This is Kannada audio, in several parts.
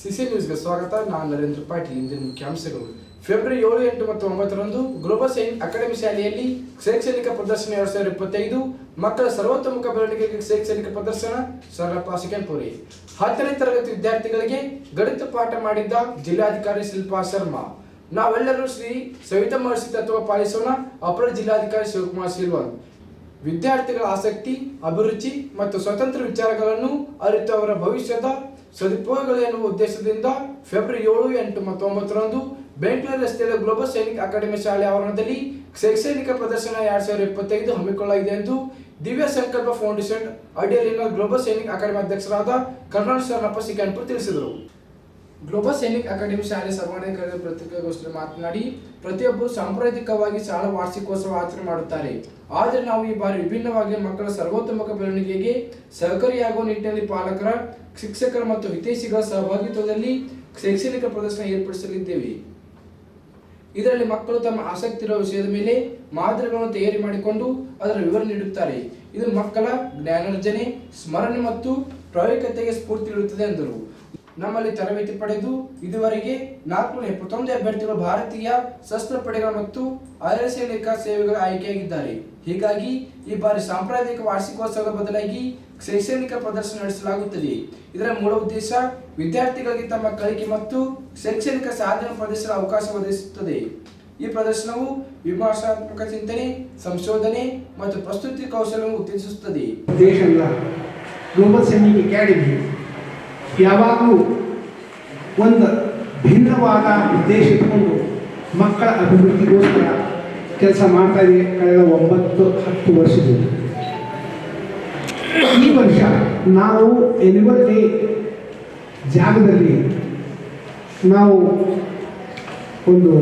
ಸಿಸಿ ನ್ಯೂಸ್ಗೆ ಸ್ವಾಗತ. ನಾನು ನರೇಂದ್ರ ಪಾಟೀಲ್. ಇಂದಿನ ಮುಖ್ಯಾಂಶಗಳು ಫೆಬ್ರವರಿ ಏಳು, ಎಂಟು ಮತ್ತು ಒಂಬತ್ತರಂದು ಗ್ಲೋಬಲ್ ಸೈನ್ ಅಕಾಡೆಮಿ ಶಾಲೆಯಲ್ಲಿ ಶೈಕ್ಷಣಿಕ ಪ್ರದರ್ಶನ ಎರಡು ಸಾವಿರದ ಇಪ್ಪತ್ತೈದು, ಮಕ್ಕಳ ಸರ್ವತೋಮುಖ ಬೆಳವಣಿಗೆಗೆ ಶೈಕ್ಷಣಿಕ ಪ್ರದರ್ಶನ ಸರಳಪ್ಪ ಪುರಿ ಹತ್ತನೇ ತರಗತಿ ವಿದ್ಯಾರ್ಥಿಗಳಿಗೆ ಗಣಿತ ಪಾಠ ಮಾಡಿದ್ದ ಜಿಲ್ಲಾಧಿಕಾರಿ ಶಿಲ್ಪಾ ಶರ್ಮಾ. ನಾವೆಲ್ಲರೂ ಶ್ರೀ ಸವಿತಾ ಮಹರ್ಷಿ ತತ್ವ ಪಾಲಿಸೋಣ, ಅಪರ ಜಿಲ್ಲಾಧಿಕಾರಿ ಶಿವಕುಮಾರ್ ಸಿಲ್ವನ್. ವಿದ್ಯಾರ್ಥಿಗಳ ಆಸಕ್ತಿ, ಅಭಿರುಚಿ ಮತ್ತು ಸ್ವತಂತ್ರ ವಿಚಾರಗಳನ್ನು ಅರಿತು ಅವರ ಭವಿಷ್ಯದ ಸದುಪಯೋಗಗಳು ಎನ್ನುವ ಉದ್ದೇಶದಿಂದ ಫೆಬ್ರವರಿ ಏಳು, ಎಂಟು ಮತ್ತು ಒಂಬತ್ತರಂದು ಬೆಂಗಳೂರು ರಸ್ತೆಯಲ್ಲಿ ಗ್ಲೋಬಲ್ ಸೈನಿಕ್ ಅಕಾಡೆಮಿ ಶಾಲೆ ಆವರಣದಲ್ಲಿ ಶೈಕ್ಷಣಿಕ ಪ್ರದರ್ಶನ ಎರಡ್ ಸಾವಿರದ ಇಪ್ಪತ್ತೈದು ಹಮ್ಮಿಕೊಳ್ಳಲಾಗಿದೆ ಎಂದು ದಿವ್ಯ ಸಂಕಲ್ಪ ಫೌಂಡೇಶನ್ ಅಡಿಯಲ್ಲಿನ ಗ್ಲೋಬಲ್ ಸೈನಿಕ್ ಅಕಾಡೆಮಿ ಅಧ್ಯಕ್ಷರಾದ ಕರ್ನಾಟಕ ಶರಣಪ್ಪ ಸಿಕನ್ಪುರ್ ತಿಳಿಸಿದರು. ಗ್ಲೋಬಲ್ ಸೈನಿಕ್ ಅಕಾಡೆಮಿ ಶಾಲೆ ಸರ್ವಾಧಿಕಾರಿ ಪತ್ರಿಕಾಗೋಷ್ಠಿಯಲ್ಲಿ ಮಾತನಾಡಿ, ಪ್ರತಿಯೊಬ್ಬರು ಸಾಂಪ್ರದಾಯಿಕವಾಗಿ ಶಾಲಾ ವಾರ್ಷಿಕೋತ್ಸವ ಆಚರಣೆ ಮಾಡುತ್ತಾರೆ. ಆದರೆ ನಾವು ಈ ಬಾರಿ ವಿಭಿನ್ನವಾಗಿ ಮಕ್ಕಳ ಸರ್ವೋತ್ತಮಕ ಬೆಳವಣಿಗೆಗೆ ಸಹಕಾರಿಯಾಗುವ ನಿಟ್ಟಿನಲ್ಲಿ ಪಾಲಕರ, ಶಿಕ್ಷಕರ ಮತ್ತು ಹಿತೈಷಿಗಳ ಸಹಭಾಗಿತ್ವದಲ್ಲಿ ಶೈಕ್ಷಣಿಕ ಪ್ರದರ್ಶನ ಏರ್ಪಡಿಸಲಿದ್ದೇವೆ. ಇದರಲ್ಲಿ ಮಕ್ಕಳು ತಮ್ಮ ಆಸಕ್ತಿ ಇರುವ ವಿಷಯದ ಮೇಲೆ ಮಾದರಿಗಳನ್ನು ತಯಾರಿ ಮಾಡಿಕೊಂಡು ಅದರ ವಿವರ ನೀಡುತ್ತಾರೆ. ಇದು ಮಕ್ಕಳ ಜ್ಞಾನಾರ್ಜನೆ, ಸ್ಮರಣೆ ಮತ್ತು ಪ್ರಾಯೋಗಿಕತೆಗೆ ಸ್ಫೂರ್ತಿ ನೀಡುತ್ತದೆ ಎಂದರು. ನಮ್ಮಲ್ಲಿ ತರಬೇತಿ ಪಡೆದು ಇದುವರೆಗೆ ನಾಲ್ಕುನೂರ ಎಪ್ಪತ್ತೊಂದು ಅಭ್ಯರ್ಥಿಗಳು ಭಾರತೀಯ ಸಶಸ್ತ್ರ ಪಡೆಗಳು ಮತ್ತು ಅರೆಸೈನಿಕ ಸೇವೆಗಳ ಆಯ್ಕೆಯಾಗಿದ್ದಾರೆ. ಹೀಗಾಗಿ ಈ ಬಾರಿ ಸಾಂಪ್ರದಾಯಿಕ ವಾರ್ಷಿಕೋತ್ಸವದ ಬದಲಾಗಿ ಶೈಕ್ಷಣಿಕ ಪ್ರದರ್ಶನ ನಡೆಸಲಾಗುತ್ತದೆ. ಇದರ ಮೂಲ ಉದ್ದೇಶ ವಿದ್ಯಾರ್ಥಿಗಳಿಗೆ ತಮ್ಮ ಕಲಿಕೆ ಮತ್ತು ಶೈಕ್ಷಣಿಕ ಸಾಧನೆ ಪ್ರದರ್ಶನ ಅವಕಾಶ ಒದಗಿಸುತ್ತದೆ. ಈ ಪ್ರದರ್ಶನವು ವಿಮರ್ಶಾತ್ಮಕ ಚಿಂತನೆ, ಸಂಶೋಧನೆ ಮತ್ತು ಪ್ರಸ್ತುತಿ ಕೌಶಲ್ಯವನ್ನು ಉತ್ತೇಜಿಸುತ್ತದೆ ದೇಶದ ಗ್ಲೋಬಲ್ ಸೈನಿಕ್ ಅಕಾಡೆಮಿ ಯಾವಾಗಲೂ ಒಂದು ಭಿನ್ನವಾದ ಉದ್ದೇಶ ಮಕ್ಕಳ ಅಭಿವೃದ್ಧಿಗೋಸ್ಕರ ಕೆಲಸ ಮಾಡ್ತಾ ಇದೆ ಕಳೆದ ಒಂಬತ್ತು, ಹತ್ತು ವರ್ಷದಿಂದ. ಈ ವರ್ಷ ನಾವು ಎನಿವಲ್ ಜಾಗದಲ್ಲಿ ನಾವು ಒಂದು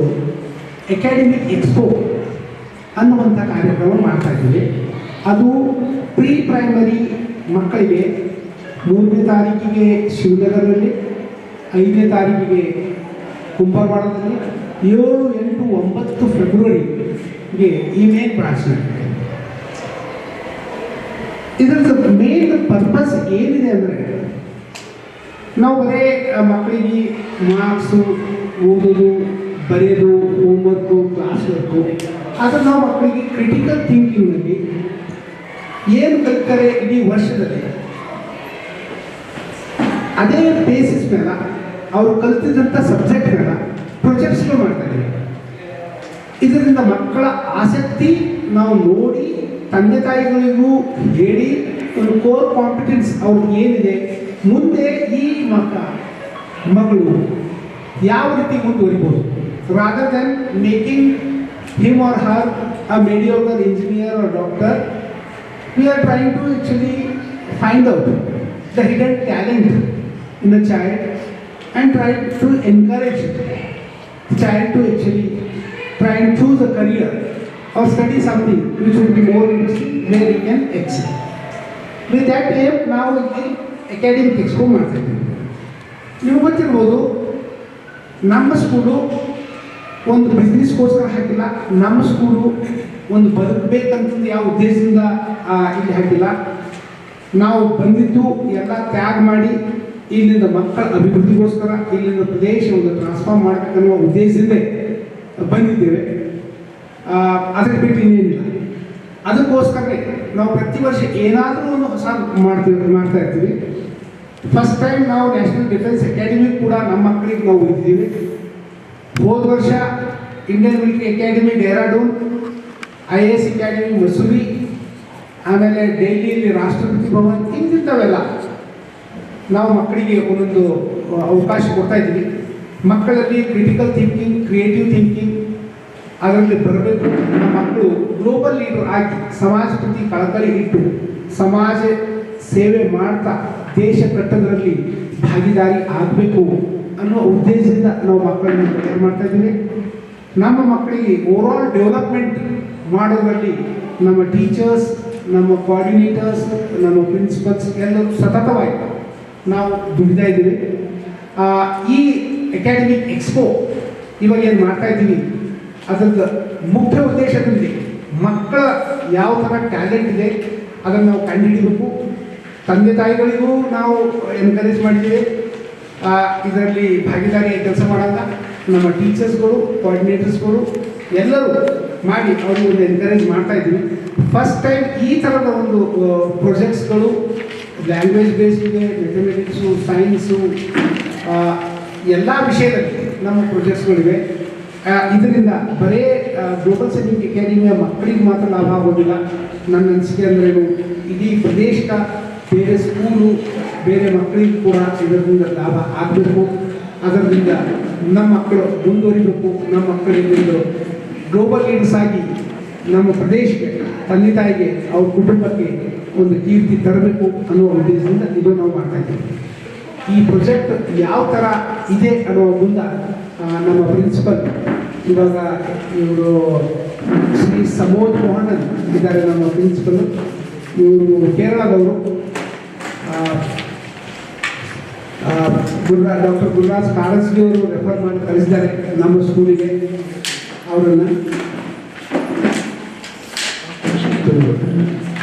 ಅಕಾಡೆಮಿಕ್ ಎಕ್ಸ್ಪೋ ಅನ್ನುವಂಥ ಕಾರ್ಯಕ್ರಮ ಮಾಡ್ತಾ ಇದ್ದೀವಿ. ಅದು ಪ್ರೀ ಪ್ರೈಮರಿ ಮಕ್ಕಳಿಗೆ ಮೂರನೇ ತಾರೀಕಿಗೆ ಶಿವನಗರದಲ್ಲಿ, ಐದನೇ ತಾರೀಕಿಗೆ ಕುಂಭವಾಡದಲ್ಲಿ ಏಳು, ಎಂಟು, ಒಂಬತ್ತು ಫೆಬ್ರವರಿಗೆ ಈ ಮೇನ್ ಬ್ರಾಂಚ್ ಇದರ ಮೇನ್ ಪರ್ಪಸ್ ಏನಿದೆ ಅಂದರೆ, ನಾವು ಬರೇ ಮಕ್ಕಳಿಗೆ ಮಾರ್ಕ್ಸು ಓದೋದು, ಬರೆಯೋದು ಹೋಮ್ವರ್ಕು ಕ್ಲಾಸ್ ವರ್ಕು ಆದರೆ ನಾವು ಮಕ್ಕಳಿಗೆ ಕ್ರಿಟಿಕಲ್ ಥಿಂಕಿಂಗ್ನಲ್ಲಿ ಏನು ಕಲಿತಾರೆ ಇಡೀ ವರ್ಷದಲ್ಲಿ. ಅದೇ ಬೇಸಿಸ್ ಮೇಲೆ ಅವರು ಕಲಿತಿದ್ದಂಥ ಸಬ್ಜೆಕ್ಟ್ ಮೇಲೆ ಪ್ರೊಜೆಕ್ಟ್ಸ್ಗಳು ಮಾಡ್ತಾ ಇದರಿಂದ ಮಕ್ಕಳ ಆಸಕ್ತಿ ನಾವು ನೋಡಿ, ತಂದೆ ತಾಯಿಗಳಿಗೂ ಹೇಳಿ, ಒಂದು ಕೋರ್ ಕಾಂಪಿಟೆನ್ಸ್ ಅವ್ರಿಗೆ ಏನಿದೆ, ಮುಂದೆ ಈ ಮಕ್ಕ, ಮಗಳು ಯಾವ ರೀತಿ ಮುಂದುವರಿಬೋದು? Rather than making him or her a medico or engineer or doctor we are trying to actually find out the hidden talent in the child and try to encourage the child to actually try and choose a career or study something which will be more interesting where he can excel. With that aim, ನಾವು ಇಲ್ಲಿ ಅಕಾಡೆಮಿಕ್ ಎಕ್ಸ್ಪೋ ಮಾಡ್ತಾ ಇದ್ದೀವಿ ನೀವು ಗೊತ್ತಿರ್ಬೋದು ನಮ್ಮ ಸ್ಕೂಲು ಒಂದು ಬಿಸ್ನೆಸ್ಗೋಸ್ಕರ ಹಾಕಿಲ್ಲ ನಮ್ಮ ಸ್ಕೂಲು ಒಂದು ಬದುಕಬೇಕಂತಂದು ಯಾವ ಉದ್ದೇಶದಿಂದ ಇಲ್ಲಿ ಹಾಕಿಲ್ಲ ನಾವು ಬಂದಿದ್ದು ಎಲ್ಲ ತ್ಯಾಗ ಮಾಡಿ ಇಲ್ಲಿಂದ ಮಕ್ಕಳ ಅಭಿವೃದ್ಧಿಗೋಸ್ಕರ, ಇಲ್ಲಿಂದ ಪ್ರದೇಶವನ್ನು ಟ್ರಾನ್ಸ್ಫಾರ್ಮ್ ಮಾಡಬೇಕನ್ನುವ ಉದ್ದೇಶದಿಂದ ಬಂದಿದ್ದೇವೆ. ಅದಕ್ಕೆ ಬಿಟ್ಟು ಇನ್ನೇನಿಲ್ಲ. ಅದಕ್ಕೋಸ್ಕರನೇ ನಾವು ಪ್ರತಿ ವರ್ಷ ಏನಾದರೂ ಒಂದು ಹೊಸ ಮಾಡ್ತೀವಿ, ಮಾಡ್ತಾ ಇರ್ತೀವಿ. ಫಸ್ಟ್ ಟೈಮ್ ನಾವು ನ್ಯಾಷನಲ್ ಡಿಫೆನ್ಸ್ ಅಕಾಡೆಮಿ ಕೂಡ ನಮ್ಮ ಮಕ್ಕಳಿಗೆ ನಾವು ಇದ್ದೀವಿ. ಹೋದ ವರ್ಷ Indian military academy Dehradun I A S academy Mussoorie ಆಮೇಲೆ ಡೆಲ್ಲಿಯಲ್ಲಿ ರಾಷ್ಟ್ರಪತಿ ಭವನ್ ಇಂತಿಂಥವೆಲ್ಲ ನಾವು ಮಕ್ಕಳಿಗೆ ಒಂದೊಂದು ಅವಕಾಶ ಕೊಡ್ತಾ ಇದ್ದೀವಿ. ಮಕ್ಕಳಲ್ಲಿ ಕ್ರಿಟಿಕಲ್ ಥಿಂಕಿಂಗ್ ಕ್ರಿಯೇಟಿವ್ ಥಿಂಕಿಂಗ್ ಅದರಲ್ಲಿ ಬರಬೇಕು. ನಮ್ಮ ಮಕ್ಕಳು ಗ್ಲೋಬಲ್ ಲೀಡರ್ ಆಗಿ ಸಮಾಜ ಪ್ರತಿ ಕಳಕಳಿ ಇಟ್ಟು, ಸಮಾಜ ಸೇವೆ ಮಾಡ್ತಾ ದೇಶ ಕಟ್ಟೋದ್ರಲ್ಲಿ ಭಾಗಿದಾರಿ ಆಗಬೇಕು ಅನ್ನೋ ಉದ್ದೇಶದಿಂದ ನಾವು ಮಕ್ಕಳನ್ನು ತಯಾರು ಮಾಡ್ತಾ ಇದ್ದೀವಿ. ನಮ್ಮ ಮಕ್ಕಳಿಗೆ ಓವರಾಲ್ ಡೆವಲಪ್ಮೆಂಟ್ ಮಾಡೋದರಲ್ಲಿ ನಮ್ಮ ಟೀಚರ್ಸ್ ನಮ್ಮ ಕೋಆರ್ಡಿನೇಟರ್ಸ್ ನಮ್ಮ ಪ್ರಿನ್ಸಿಪಲ್ಸ್ ಎಲ್ಲರೂ ಸತತವಾಗಿ ನಾವು ದುಡಿತಾ ಇದ್ದೀವಿ. ಈ ಅಕಾಡೆಮಿಕ್ ಎಕ್ಸ್ಪೋ ಇವಾಗ ಏನು ಮಾಡ್ತಾ ಇದ್ದೀವಿ? ಅದರದ್ದು ಮುಖ್ಯ ಉದ್ದೇಶ ಉದ್ದೇಶದಲ್ಲಿ ಮಕ್ಕಳ ಯಾವ ಥರ ಟ್ಯಾಲೆಂಟ್ ಇದೆ, ಅದನ್ನು ನಾವು ಕಂಡುಹಿಡಿಬೇಕು. ತಂದೆ ತಾಯಿಗಳಿಗೂ ನಾವು ಎನ್ಕರೇಜ್ ಮಾಡಿದ್ದೇವೆ. ಇದರಲ್ಲಿ ಭಾಗಿದಾರಿ ಕೆಲಸ ಮಾಡೋಣ ನಮ್ಮ ಟೀಚರ್ಸ್ಗಳು ಕೋಆರ್ಡಿನೇಟರ್ಸ್ಗಳು ಎಲ್ಲರೂ ಮಾಡಿ ಅವ್ರಿಗೆ ಒಂದು ಎನ್ಕರೇಜ್ ಮಾಡ್ತಾ ಇದ್ದೀವಿ. ಫಸ್ಟ್ ಟೈಮ್ ಈ ಥರದ ಒಂದು ಪ್ರೊಜೆಕ್ಟ್ಸ್ಗಳು ಲ್ಯಾಂಗ್ವೇಜ್ ಬೇಸ್ಡ್ ಇದೆ ಮೆಥಮೆಟಿಕ್ಸು ಸೈನ್ಸು ಎಲ್ಲ ವಿಷಯದಲ್ಲಿ ನಮ್ಮ ಪ್ರೊಜೆಕ್ಟ್ಸ್ಗಳಿವೆ ಇದರಿಂದ ಬರೇ ಗ್ಲೋಬಲ್ ಸೈನ್ಸಿಂಗ್ ಅಕಾಡೆಮಿಯ ಮಕ್ಕಳಿಗೆ ಮಾತ್ರ ಲಾಭ ಆಗೋದಿಲ್ಲ. ನನ್ನ ಅನಿಸಿಕೆ ಅಂದ್ರೇನು ಇಡೀ ಪ್ರದೇಶದ ಬೇರೆ ಸ್ಕೂಲು ಬೇರೆ ಮಕ್ಕಳಿಗೂ ಕೂಡ ಇದರಿಂದ ಲಾಭ ಆಗಬೇಕು. ಅದರಿಂದ ನಮ್ಮ ಮಕ್ಕಳು ಮುಂದುವರಿಬೇಕು. ನಮ್ಮ ಮಕ್ಕಳಿಂದ ಗ್ಲೋಬಲ್ ಲೀಡರ್ಸ್ ಆಗಿ ನಮ್ಮ ಪ್ರದೇಶಕ್ಕೆ, ತಂದೆ ತಾಯಿಗೆ, ಅವ್ರ ಕುಟುಂಬಕ್ಕೆ ಒಂದು ಕೀರ್ತಿ ತರಬೇಕು ಅನ್ನೋ ಉದ್ದೇಶದಿಂದ ಇದು ನಾವು ಮಾಡ್ತಾ ಇದ್ದೀವಿ. ಈ ಪ್ರೊಜೆಕ್ಟ್ ಯಾವ ಥರ ಇದೆ ಅನ್ನೋ ಮುಂದ ನಮ್ಮ ಪ್ರಿನ್ಸಿಪಲ್ ಇವಾಗ ಇವರು ಶ್ರೀ ಸಮೋದ್ ಮೋಹನನ್ ಇದ್ದಾರೆ ನಮ್ಮ ಪ್ರಿನ್ಸಿಪಲ್ ಇವರು ಕೇರಳದವರು. ಗುರುರಾ, ಡಾಕ್ಟರ್ ಗುರುರಾಜ್ ಕಾರಸ್ಗಿ ಅವರು ರೆಫರ್ ಮಾಡಿ ಕಳಿಸಿದ್ದಾರೆ ನಮ್ಮ ಸ್ಕೂಲಿಗೆ ಅವರನ್ನು.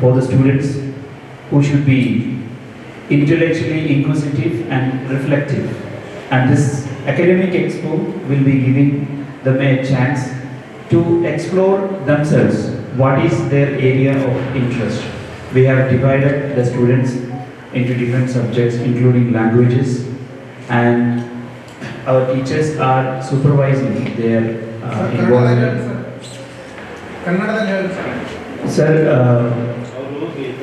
for the students who should be intellectually inquisitive and reflective. And this academic expo will be giving them a chance to explore themselves what is their area of interest. We have divided the students into different subjects including languages and our teachers are supervising their uh, involvement. Sir, uh,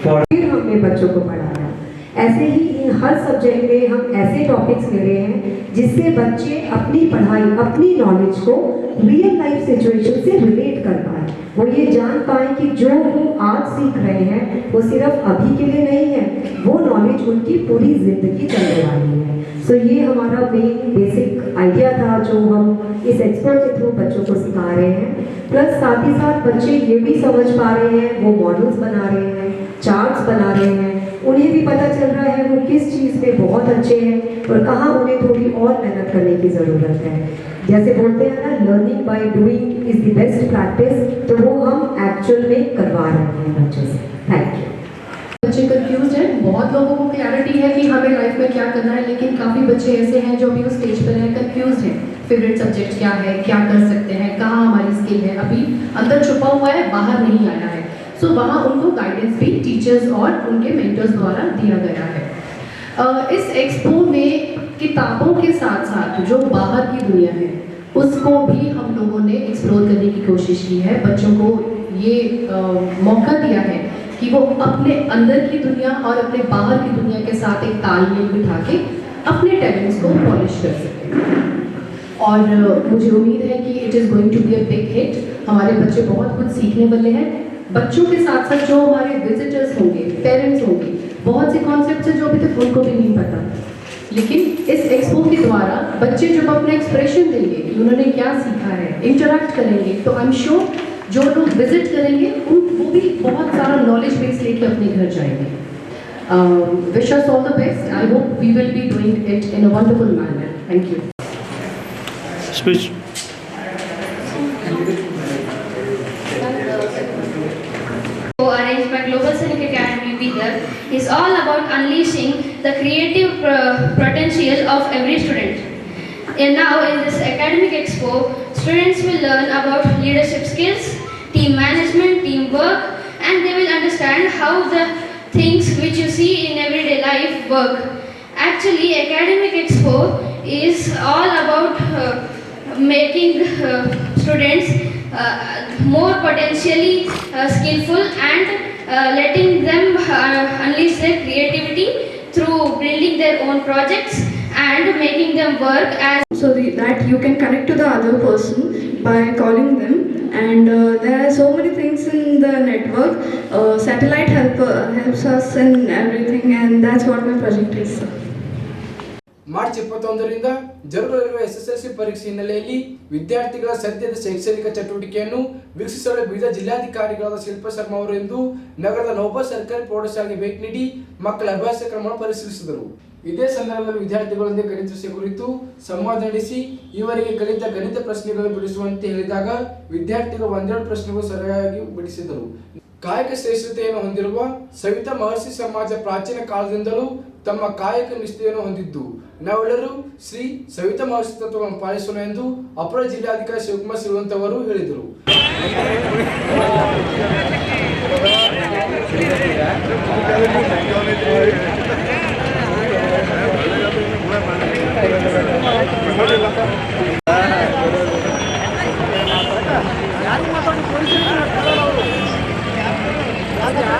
फिर हमने बच्चों को पढ़ाया। ऐसे ही इन हर सब्जेक्ट में हम ऐसे टॉपिक्स ले रहे हैं, जिससे बच्चे अपनी पढ़ाई, अपनी नॉलेज को रियल लाइफ सिचुएशन से रिलेट कर पाए। वो ये जान पाए कि जो वो आज सीख रहे हैं, वो सिर्फ़ अभी के लिए नहीं है, वो नॉलेज उनकी पूरी ज़िंदगी चलने वाली है। सो ये हमारा मेन बेसिक आइडिया था जो हम इस एक्सपर्ट के थ्रू बच्चों को सिखा रहे हैं। प्लस साथ ही साथ बच्चे ये भी समझ पा रहे हैं, वो मॉडल्स बना रहे हैं। चार्ट्स बना रहे हैं। उन्हें भी पता चल रहा है वो किस चीज़ में बहुत अच्छे हैं और कहाँ उन्हें थोड़ी और मेहनत करने की ज़रूरत है। जैसे बोलते हैं ना learning by doing is the best practice तो वो हम एक्चुअल में करवा रहे हैं बच्चों से। थैंक यू बच्चे कंफ्यूज हैं। बहुत लोगों को क्लैरिटी है कि हमें लाइफ में क्या करना है, लेकिन काफ़ी बच्चे ऐसे हैं जो अभी उस स्टेज पर हैं कंफ्यूज हैं। फेवरेट सब्जेक्ट क्या है, क्या कर सकते हैं, कहाँ हमारी स्किल है। अभी अंदर छुपा हुआ है, बाहर नहीं आया है। सो so, वहाँ उनको गाइडेंस भी टीचर्स और उनके मेंटर्स द्वारा दिया गया है। अ, इस एक्सपो में किताबों के साथ साथ जो बाहर की दुनिया है उसको भी हम लोगों ने एक्सप्लोर करने की कोशिश की है। बच्चों को ये अ, मौका दिया है कि वो अपने अंदर की दुनिया और अपने बाहर की दुनिया के साथ एक तालमेल बिठा के अपने टैलेंट्स को पॉलिश कर सकें। और मुझे उम्मीद है कि it is going to be a big hit हमारे बच्चे बहुत कुछ सीखने वाले हैं। बच्चों के साथ साथ जो हमारे विजिटर्स होंगे पेरेंट्स होंगे, बहुत से कॉन्सेप्ट हैं जो अभी तक उनको भी नहीं पता। लेकिन इस एक्सपो के द्वारा बच्चे जब अपना एक्सप्रेशन देंगे कि उन्होंने क्या सीखा है इंटरेक्ट करेंगे तो आई एम श्योर जो लोग विज़िट करेंगे, उन, वो भी बहुत सारा नॉलेज बेस लेके अपने घर जाएँगे। Wish us all the best I hope we will be doing it in a wonderful manner thank you Speech. Is all about unleashing the creative uh, potential of every student. And now in this academic expo, students will learn about leadership skills, team management, teamwork, and they will understand how the things which you see in everyday life work. Actually, academic expo is all about uh, making uh, students uh, more potentially uh, skillful and letting them uh, unleash their creativity through building their own projects and making them work as so the, that you can connect to the other person by calling them. And uh, there are so many things in the network. Uh, satellite help, uh, helps us in everything and that's what my project is March ಇಪ್ಪತ್ತೊಂದರಿಂದ ಜರುಗಲಿರುವ ಎಸ್ಎಸ್ಎಲ್ಸಿ ಪರೀಕ್ಷೆ ಹಿನ್ನೆಲೆಯಲ್ಲಿ ವಿದ್ಯಾರ್ಥಿಗಳ ಸದ್ಯದ ಶೈಕ್ಷಣಿಕ ಚಟುವಟಿಕೆಯನ್ನು ವೀಕ್ಷಿಸಲು ವಿವಿಧ ಜಿಲ್ಲಾಧಿಕಾರಿಗಳಾದ ಶಿಲ್ಪ ಶರ್ಮಾ ಅವರು ಎಂದು ನಗರದ ನೌಬಾ ಸರ್ಕಾರಿ ಪ್ರೌಢಶಾಲೆಗೆ ಭೇಟಿ ನೀಡಿ ಮಕ್ಕಳ ಅಭ್ಯಾಸ ಕ್ರಮವನ್ನು ಪರಿಶೀಲಿಸಿದರು. ಇದೇ ಸಂದರ್ಭದಲ್ಲಿ ವಿದ್ಯಾರ್ಥಿಗಳೊಂದಿಗೆ ಗಣಿತ ವಿಷಯ ಕುರಿತು ಸಂವಾದ ನಡೆಸಿ ಇವರಿಗೆ ಕಲಿತ ಗಣಿತ ಪ್ರಶ್ನೆಗಳನ್ನು ಬಿಡಿಸುವಂತೆ ಹೇಳಿದಾಗ ವಿದ್ಯಾರ್ಥಿಗಳು ಒಂದೆರಡು ಪ್ರಶ್ನೆಗಳು ಸರಿಯಾಗಿ ಬಿಡಿಸಿದರು ಕಾಯಕ ಶ್ರೇಷ್ಠತೆಯನ್ನು ಹೊಂದಿರುವ ಸವಿತಾ ಮಹರ್ಷಿ ಸಮಾಜ ಪ್ರಾಚೀನ ಕಾಲದಿಂದಲೂ ತಮ್ಮ ಕಾಯಕ ನಿಷ್ಠೆಯನ್ನು ಹೊಂದಿದ್ದು. ನಾವೆಲ್ಲರೂ ಶ್ರೀ ಸವಿತಾ ಮಹರ್ಷಿ ತತ್ವವನ್ನು ಪಾಲಿಸೋಣ ಎಂದು ಅಪರ ಜಿಲ್ಲಾಧಿಕಾರಿ ಶಿವಕುಮಾರ್ ಶ್ರೀವಂತ್ ಅವರು ಹೇಳಿದರು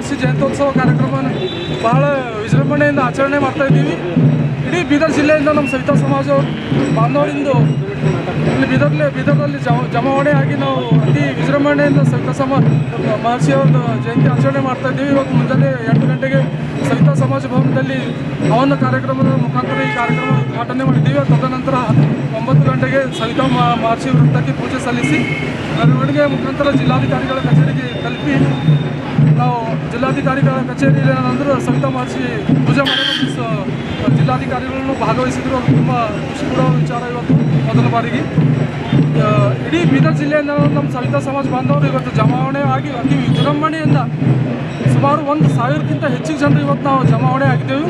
ಮಹರ್ಷಿ ಜಯಂತ್ಯೋತ್ಸವ ಕಾರ್ಯಕ್ರಮವನ್ನು ಬಹಳ ವಿಜೃಂಭಣೆಯಿಂದ ಆಚರಣೆ ಮಾಡ್ತಾ ಇದ್ದೀವಿ. ಇಡೀ ಬೀದರ್ ಜಿಲ್ಲೆಯಿಂದ ನಮ್ಮ ಸವಿತಾ ಸಮಾಜ ಬಾಂಧವರಿಂದು ಇಲ್ಲಿ ಬೀದರ್ಲಿ, ಬೀದರ್ನಲ್ಲಿ ಜಮ, ಜಮಾವಣೆ ಆಗಿ ನಾವು ಅತಿ ವಿಜೃಂಭಣೆಯಿಂದ ಸವಿತಾ ಸಮಾಜ ಮಹರ್ಷಿಯವ್ರದ್ದು ಜಯಂತಿ ಆಚರಣೆ ಮಾಡ್ತಾ ಇದ್ದೀವಿ. ಇವತ್ತು ಮುಂಜಾನೆ ಎಂಟು ಗಂಟೆಗೆ ಸವಿತಾ ಸಮಾಜ ಭವನದಲ್ಲಿ ಅವನ ಕಾರ್ಯಕ್ರಮದ ಮುಖಾಂತರ ಈ ಕಾರ್ಯಕ್ರಮ ಉದ್ಘಾಟನೆ ಮಾಡಿದ್ದೀವಿ. ತದನಂತರ ಒಂಬತ್ತು ಗಂಟೆಗೆ ಸವಿತಾ ಮಹರ್ಷಿ ವೃತ್ತಕ್ಕೆ ಪೂಜೆ ಸಲ್ಲಿಸಿ, ಮೆರವಣಿಗೆ ಮುಖಾಂತರ ಜಿಲ್ಲಾಧಿಕಾರಿಗಳ ಕಚೇರಿಗೆ ತಲುಪಿ ನಾವು ಜಿಲ್ಲಾಧಿಕಾರಿಗಳ ಕಚೇರಿಯಲ್ಲಿ ಏನಂದ್ರೆ ಸವಿತಾ ಮಹರ್ಷಿ ಪೂಜೆ ಮಾಡಿ ಜಿಲ್ಲಾಧಿಕಾರಿಗಳನ್ನು ಭಾಗವಹಿಸಿದ್ರು. ಅದು ತುಂಬ ಖುಷಿ ಕೊಡೋ ವಿಚಾರ ಇವತ್ತು ಮೊದಲ ಬಾರಿಗೆ. ಇಡೀ ಬೀದರ್ ಜಿಲ್ಲೆಯಿಂದ ನಮ್ಮ ಸವಿತಾ ಸಮಾಜ ಬಾಂಧವರು ಇವತ್ತು ಜಮಾವಣೆ ಆಗಿ ಅತಿ ವಿಜೃಂಭಣೆಯಿಂದ ಸುಮಾರು ಒಂದು ಸಾವಿರಕ್ಕಿಂತ ಹೆಚ್ಚಿನ ಜನರು ಇವತ್ತು ನಾವು ಜಮಾವಣೆ ಆಗಿದ್ದೇವೆ.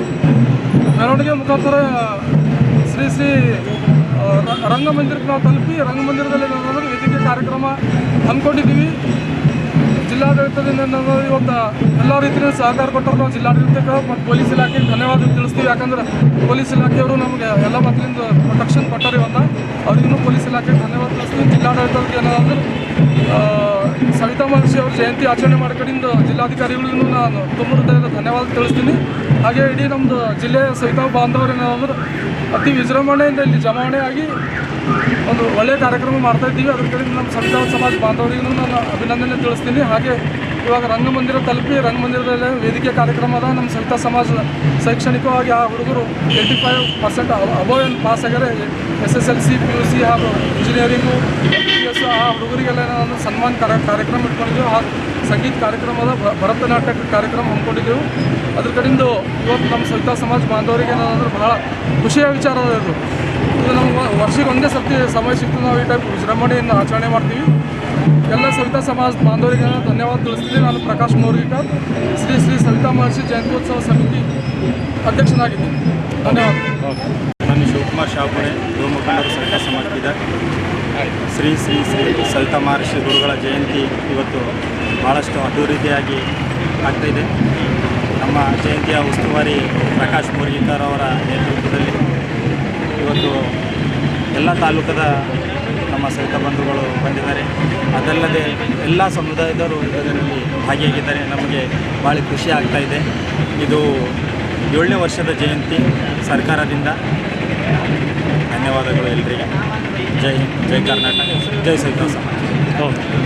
ಮೆರವಣಿಗೆ ಮುಖಾಂತರ ಶ್ರೀ ಶ್ರೀ ರಂಗಮಂದಿರಕ್ಕೆ ನಾವು ತಲುಪಿ ರಂಗಮಂದಿರದಲ್ಲಿ ನಾವು ವೇದಿಕೆ ಕಾರ್ಯಕ್ರಮ ಹಮ್ಮಿಕೊಂಡಿದ್ದೀವಿ. ಜಿಲ್ಲಾಡಳಿತದಿಂದ ನಾವು ಇವತ್ತು ಎಲ್ಲ ರೀತಿಯ ಸಹಕಾರ ಕೊಟ್ಟರು ನಾವು ಜಿಲ್ಲಾಡಳಿತಕ್ಕೆ ಮತ್ತು ಪೊಲೀಸ್ ಇಲಾಖೆಗೆ ಧನ್ಯವಾದ ತಿಳಿಸ್ತೀವಿ. ಯಾಕಂದ್ರೆ ಪೊಲೀಸ್ ಇಲಾಖೆಯವರು ನಮಗೆ ಎಲ್ಲ ಮಕ್ಕಳಿಂದ ಪ್ರೊಟೆಕ್ಷನ್ ಕೊಟ್ಟರು ಇವತ್ತು ಅವ್ರಿಗೂ ಪೊಲೀಸ್ ಇಲಾಖೆಗೆ ಧನ್ಯವಾದ ತಿಳಿಸ್ತೀವಿ. ಜಿಲ್ಲಾಡಳಿತಕ್ಕೆ ಏನಾದ್ರೆ ಸವಿತಾ ಮಹರ್ಷಿ ಅವ್ರ ಜಯಂತಿ ಆಚರಣೆ ಮಾಡೋ ಕಡೆಯಿಂದ ಜಿಲ್ಲಾಧಿಕಾರಿಗಳಿಗೂ ನಾನು ತುಂಬ ಹೃದಯದ ಧನ್ಯವಾದ ತಿಳಿಸ್ತೀನಿ. ಹಾಗೆ ಇಡೀ ನಮ್ಮದು ಜಿಲ್ಲೆಯ ಸವಿತಾ ಬಾಂಧವರು ಏನಾದ್ರು, ಅತಿ ವಿಜೃಂಭಣೆಯಿಂದ ಇಲ್ಲಿ ಜಮಾವಣೆ ಆಗಿ ಒಂದು ಒಳ್ಳೆಯ ಕಾರ್ಯಕ್ರಮ ಮಾಡ್ತಾ ಇದ್ದೀವಿ. ಅದ್ರ ಕಡೆಯಿಂದ ನಮ್ಮ ಸವಿತಾ ಸಮಾಜ ಬಾಂಧವರಿಗೂ ನಾನು ಅಭಿನಂದನೆ ತಿಳಿಸ್ತೀನಿ. ಹಾಗೆ ಇವಾಗ ರಂಗಮಂದಿರ ತಲುಪಿ ರಂಗಮಂದಿರದಲ್ಲಿ ವೇದಿಕೆ ಕಾರ್ಯಕ್ರಮ ಅದ. ನಮ್ಮ ಸವಿತಾ ಸಮಾಜ ಶೈಕ್ಷಣಿಕವಾಗಿ ಆ ಹುಡುಗರು ಏಯ್ಟಿ ಫೈವ್ ಪರ್ಸೆಂಟ್ ಅಬೋವ್ ಏನು pass ಆಗ್ಯಾರೆ S S L C, P U C ಹಾಗೂ ಇಂಜಿನಿಯರಿಂಗು ಎಸ್ ಆ ಹುಡುಗರಿಗೆಲ್ಲ ನಾನು ಸನ್ಮಾನ ಕಾರ್ಯ ಕಾರ್ಯಕ್ರಮ ಇಟ್ಕೊಂಡಿದ್ದೆವು ಆ ಸಂಗೀತ ಕಾರ್ಯಕ್ರಮದ ಭರತನಾಟ್ಯ ಕಾರ್ಯಕ್ರಮ ಹಮ್ಮಿಕೊಂಡಿದ್ದೆವು. ಅದ್ರ ಕಡೆಯಿಂದ ಇವತ್ತು ನಮ್ಮ ಸವಿತಾ ಸಮಾಜ ಬಾಂಧವರಿಗೆ ಏನಾದರೂ ಬಹಳ ಖುಷಿಯ ವಿಚಾರ ಇದು. ಇದು ನಮ್ಗೆ ವರ್ಷಕ್ಕೆ ಒಂದೇ ಸರ್ತಿ ಸಮಯ ಸಿಕ್ತು ನಾವು ಈ ಟೈಪ್ ವಿಜೃಂಭಣೆಯನ್ನು ಆಚರಣೆ ಮಾಡ್ತೀವಿ. ಎಲ್ಲ ಸವಿತಾ ಸಮಾಜ ಬಾಂಧವರಿಗೆ ಧನ್ಯವಾದ ತಿಳಿಸ್ತೀನಿ ನಾನು ಪ್ರಕಾಶ್ ಮೋರ್ಗಿಟ ಶ್ರೀ ಶ್ರೀ ಸವಿತಾ ಮಹರ್ಷಿ ಜಯಂತ್ಯೋತ್ಸವ ಸಮಿತಿ ಅಧ್ಯಕ್ಷನಾಗಿದ್ದೀನಿ. ಧನ್ಯವಾದ. ನಾನು ಶಿವಕುಮಾರ್ ಶಾಪುಣೆ ಯುವ ಮುಖಂಡರು ಸವಿತಾ ಸಮಾಜ ಶ್ರೀ ಶ್ರೀ ಶ್ರೀ ಸವಿತಾ ಮಹರ್ಷಿ ಗುರುಗಳ ಜಯಂತಿ ಇವತ್ತು ಭಾಳಷ್ಟು ಅಭಿವೃದ್ಧಿಯಾಗಿ ಆಗ್ತಾಯಿದೆ ನಮ್ಮ ಜಯಂತಿಯ ಉಸ್ತುವಾರಿ ಪ್ರಕಾಶ್ ಮುರುಗಿಕರ್ ಅವರ ನೇತೃತ್ವದಲ್ಲಿ ಇವತ್ತು ಎಲ್ಲ ತಾಲೂಕದ ನಮ್ಮ ಸಹಿತ ಬಂಧುಗಳು ಬಂದಿದ್ದಾರೆ. ಅದಲ್ಲದೆ ಎಲ್ಲ ಸಮುದಾಯದವರು ಇದರಲ್ಲಿ ಭಾಗಿಯಾಗಿದ್ದಾರೆ. ನಮಗೆ ಭಾಳ ಖುಷಿ ಆಗ್ತಾಯಿದೆ ಇದು. ಏಳನೇ ವರ್ಷದ ಜಯಂತಿ ಸರ್ಕಾರದಿಂದ. ಧನ್ಯವಾದಗಳು ಎಲ್ರಿಗೆ ಜೈ ಹಿಂದ್ ಜೈ ಕರ್ನಾಟಕ ಜೈ ಸವಿತಾ ಸಮಾಜ